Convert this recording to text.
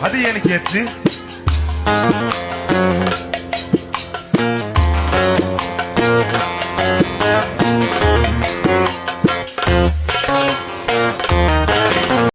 Hadi yenik yetti.